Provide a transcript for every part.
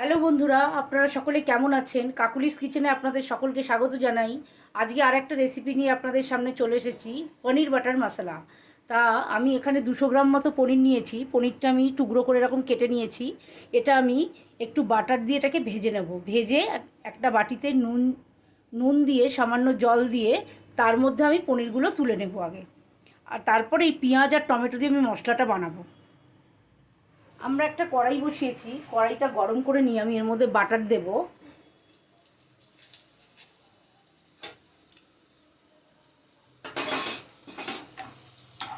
Hello বন্ধুরা, আপনারা সকলে কেমন আছেন? কাকুলিস কিচেনে আপনাদের সকলকে স্বাগত জানাই। আজকে আর একটা রেসিপি নিয়ে আপনাদের সামনে চলে এসেছি, পনির বাটার মশলা। তা আমি এখানে দুশো গ্রাম মতো পনির নিয়েছি। পনিরটা আমি টুকরো করে এরকম কেটে নিয়েছি। এটা আমি একটু বাটার দিয়ে এটাকে ভেজে নেব। ভেজে একটা বাটিতে নুন নুন দিয়ে, সামান্য জল দিয়ে তার মধ্যে আমি পনিরগুলো তুলে নেব আগে। আর তারপরে এই পেঁয়াজ আর টমেটো দিয়ে আমি মশলাটা বানাবো। আমরা একটা কড়াই বসিয়েছি, কড়াইটা গরম করে নিয়ে আমি এর মধ্যে বাটার দেব।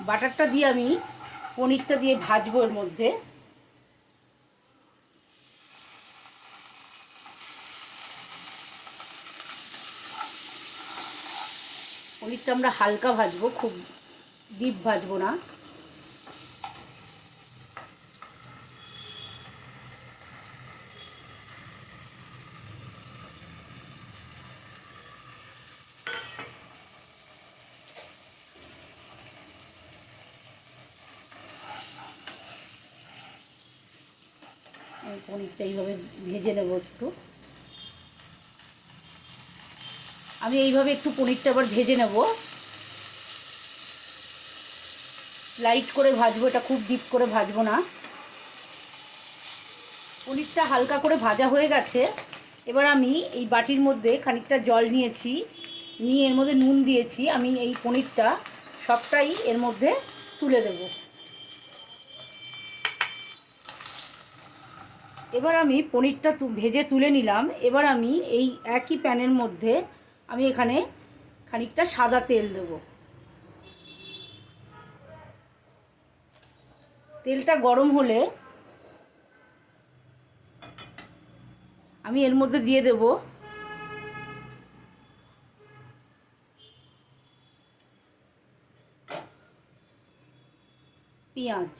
বাটারটা দিয়ে আমি পনিরটা দিয়ে ভাজবো এর মধ্যে। পনিরটা আমরা হালকা ভাজবো, খুব ডিপ ভাজবো না। পনিরটা এইভাবে ভেজে নেব একটু। আমি এইভাবে একটু পনিরটা আবার ভেজে নেব। লাইট করে ভাজবো, এটা খুব ডিপ করে ভাজবো না। পনিরটা হালকা করে ভাজা হয়ে গেছে। এবার আমি এই বাটির মধ্যে খানিকটা জল নিয়েছি, নিয়ে এর মধ্যে নুন দিয়েছি। আমি এই পনিরটা সবটাই এর মধ্যে তুলে দেবো। এবার আমি পনিরটা ভেজে তুলে নিলাম। এবার আমি এই একই প্যানের মধ্যে আমি এখানে খানিকটা সাদা তেল দেব। তেলটা গরম হলে আমি এর মধ্যে দিয়ে দেব পেঁয়াজ।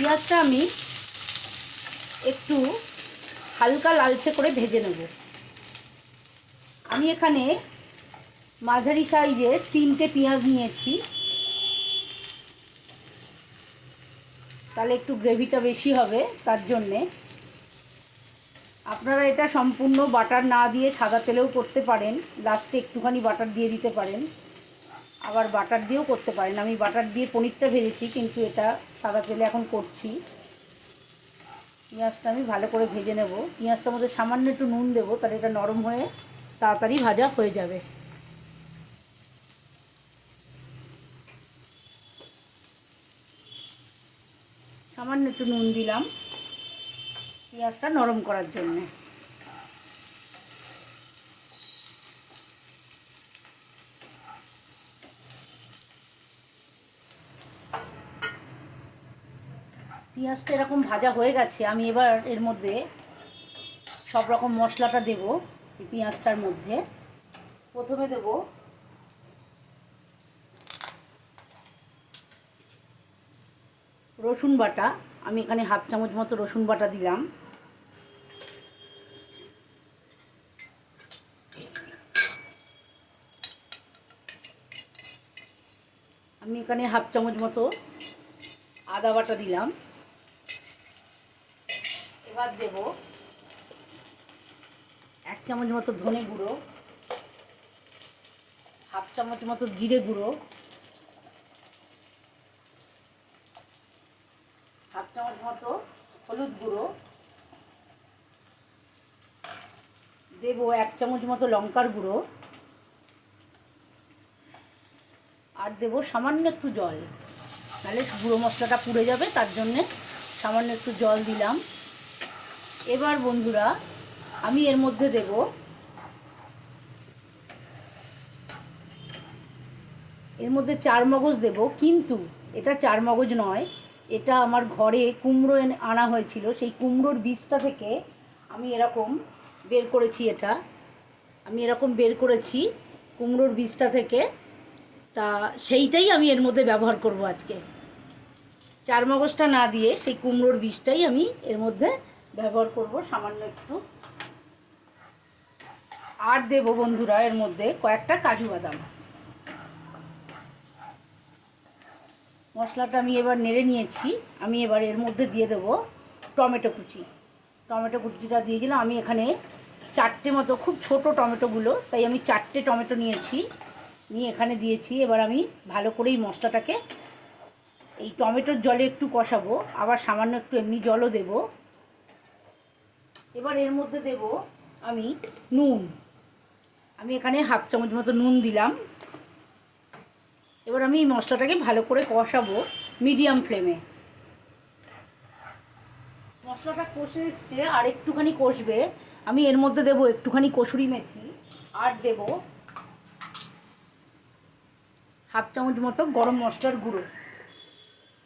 পেঁয়াজটা আমি একটু হালকা লালচে করে ভেজে নেব। আমি এখানে মাঝারি সাইজে তিনটে পেঁয়াজ নিয়েছি। তাহলে একটু গ্রেভিটা বেশি হবে, তার জন্যে। আপনারা এটা সম্পূর্ণ বাটার না দিয়ে সাদা তেলেও করতে পারেন। লাস্টে একটুখানি বাটার দিয়ে দিতে পারেন। আবার বাটার দিয়েও করতে পারেন। আমি বাটার দিয়ে পনিরটা ভেজেছি, কিন্তু এটা সাদা তেলে এখন করছি। পেঁয়াজটা আমি ভালো করে ভেজে নেব। পেঁয়াজটার মধ্যে সামান্য একটু নুন দেবো, তাহলে এটা নরম হয়ে তাড়াতাড়ি ভাজা হয়ে যাবে। সামান্য একটু নুন দিলাম। পেঁয়াজটা নরম করার জন্যে। পেঁয়াজটা এরকম ভাজা হয়ে গেছে, আমি এবার এর মধ্যে সব রকম মশলাটা দেব পেঁয়াজটার মধ্যে। প্রথমে দেব রসুন বাটা, আমি এখানে হাফ চামচ মতো রসুন বাটা দিলাম। আমি এখানে হাফ চামচ মতো আদা বাটা দিলাম। এবার দেব এক চামচ মতো ধনে গুঁড়ো, হাফ চামচ মতো জিরে গুঁড়ো, হাফ চামচ মতো হলুদ গুঁড়ো, দেব এক চামচ মতো লঙ্কার গুঁড়ো, আর দেব সামান্য একটু জল। তাহলে গুঁড়ো মশলাটা পুড়ে যাবে, তার জন্যে সামান্য একটু জল দিলাম। এবার বন্ধুরা, আমি এর মধ্যে দেব এর মধ্যে চার মগজ দেব, কিন্তু এটা চার মগজ নয়, এটা আমার ঘরে কুমড়ো আনা হয়েছিল, সেই কুমড়োর বীজটা থেকে আমি এরকম বের করেছি এটা, আমি এরকম বের করেছি কুমড়োর বীজটা থেকে, তা সেইটাই আমি এর মধ্যে ব্যবহার করব আজকে। চার মগজটা না দিয়ে সেই কুমড়োর বীজটাই আমি এর মধ্যে ব্যবহার করব, সামান্য একটু। আর দেব বন্ধুরা এর মধ্যে কয়েকটা কাজু বাদাম। মশলাটা আমি এবার নেড়ে নিয়েছি। আমি এবার এর মধ্যে দিয়ে দেবো টমেটো কুচি। টমেটো কুচিটা দিয়ে দিলাম। আমি এখানে চারটে মতো, খুব ছোট টমেটোগুলো, তাই আমি চারটে টমেটো নিয়েছি। নিয়ে এখানে দিয়েছি। এবার আমি ভালো করে এই মশলাটাকে এই টমেটোর জলে একটু কষাবো। আবার সামান্য একটু এমনি জলও দেব। এবার এর মধ্যে দেব আমি নুন। আমি এখানে হাফ চামচ মতো নুন দিলাম। এবার আমি এই মশলাটাকে ভালো করে কষাবো মিডিয়াম ফ্লেমে। মশলাটা কষে এসছে আর একটুখানি কষবে। আমি এর মধ্যে দেবো একটুখানি কসুরি মেথি আর দেব হাফ চামচ মতো গরম মশলার গুঁড়ো।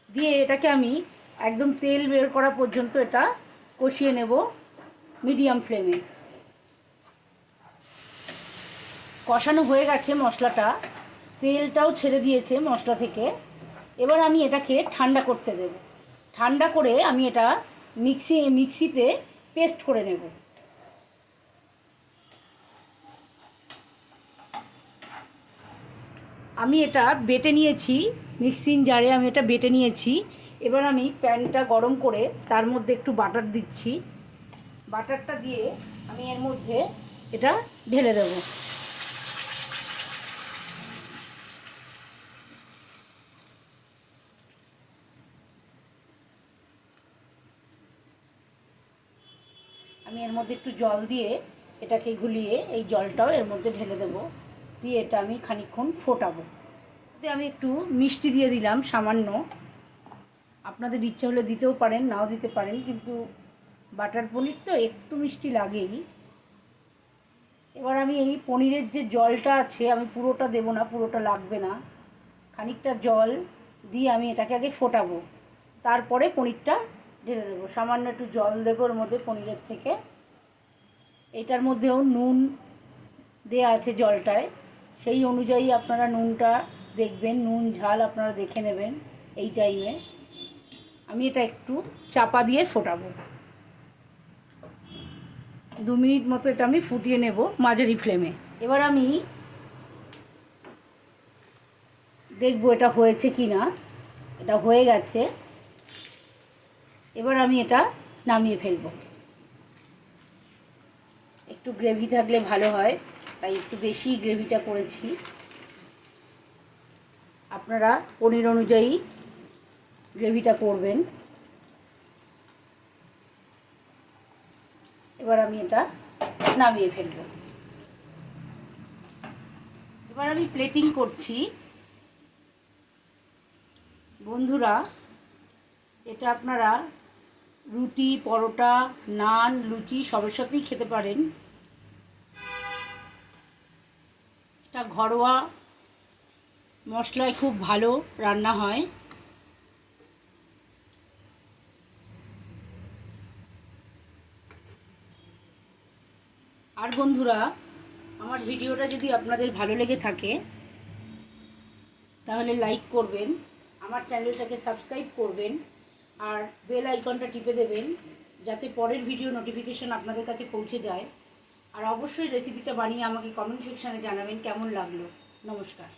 দিয়ে এটাকে আমি একদম তেল বের করা পর্যন্ত এটা কষিয়ে নেব। মিডিয়াম ফ্লেমে। কষানো হয়ে গেছে মশলাটা। তেলটাও ছেড়ে দিয়েছে মশলা থেকে। এবার আমি এটাকে ঠান্ডা করতে দেব। ঠান্ডা করে আমি এটা মিক্সি, মিক্সিতে পেস্ট করে নেব। আমি এটা বেটে নিয়েছি, মিক্সিং জারে আমি এটা বেটে নিয়েছি। এবার আমি প্যানটা গরম করে তার মধ্যে একটু বাটার দিচ্ছি। বাটারটা দিয়ে আমি এর মধ্যে এটা ঢেলে দেবো। আমি এর মধ্যে একটু জল দিয়ে এটাকে গুলিয়ে এই জলটাও এর মধ্যে ঢেলে দেবো। দিয়ে এটা আমি খানিকক্ষণ ফোটাবো। আমি একটু মিষ্টি দিয়ে দিলাম সামান্য। আপনাদের ইচ্ছে হলে দিতেও পারেন, নাও দিতে পারেন, কিন্তু বাটার পনির তো একটু মিষ্টি লাগেই। এবার আমি এই পনিরের যে জলটা আছে, আমি পুরোটা দেবো না, পুরোটা লাগবে না। খানিকটা জল দিয়ে আমি এটাকে আগে ফোটাবো। তারপরে পনিরটা ঢেলে দেবো। সামান্য একটু জল দেবো ওর মধ্যে পনিরের থেকে। এটার মধ্যেও নুন দেয়া আছে জলটায়। সেই অনুযায়ী আপনারা নুনটা দেখবেন, নুন, ঝাল আপনারা দেখে নেবেন এই টাইমে আমি এটা একটু চাপা দিয়ে ফোটাবো। দু মিনিট মতো এটা আমি ফুটিয়ে নেব মাঝারি ফ্লেমে। এবার আমি দেখব এটা হয়েছে কি না এটা হয়ে গেছে। এবার আমি এটা নামিয়ে ফেলব। একটু গ্রেভি থাকলে ভালো হয়, তাই একটু বেশি গ্রেভিটা করেছি। আপনারা পনির অনুযায়ী গ্রেভিটা করবেন। এবার আমি এটা নামিয়ে ফেলব। এবার আমি প্লেটিং করছি। বন্ধুরা, এটা আপনারা রুটি, পরোটা, নান, লুচি সবের সাথেই খেতে পারেন। এটা ঘরোয়া, মশলায় খুব ভালো রান্না হয়। আর বন্ধুরা, আমার ভিডিওটা যদি আপনাদের ভালো লেগে থাকে, তাহলে লাইক করবেন, আমার চ্যানেলটাকে সাবস্ক্রাইব করবেন, আর বেল আইকনটা টিপে দেবেন, যাতে পরের ভিডিও নোটিফিকেশান আপনাদের কাছে পৌঁছে যায়। আর অবশ্যই রেসিপিটা বানিয়ে আমাকে কমেন্ট সেকশানে জানাবেন কেমন লাগল। নমস্কার।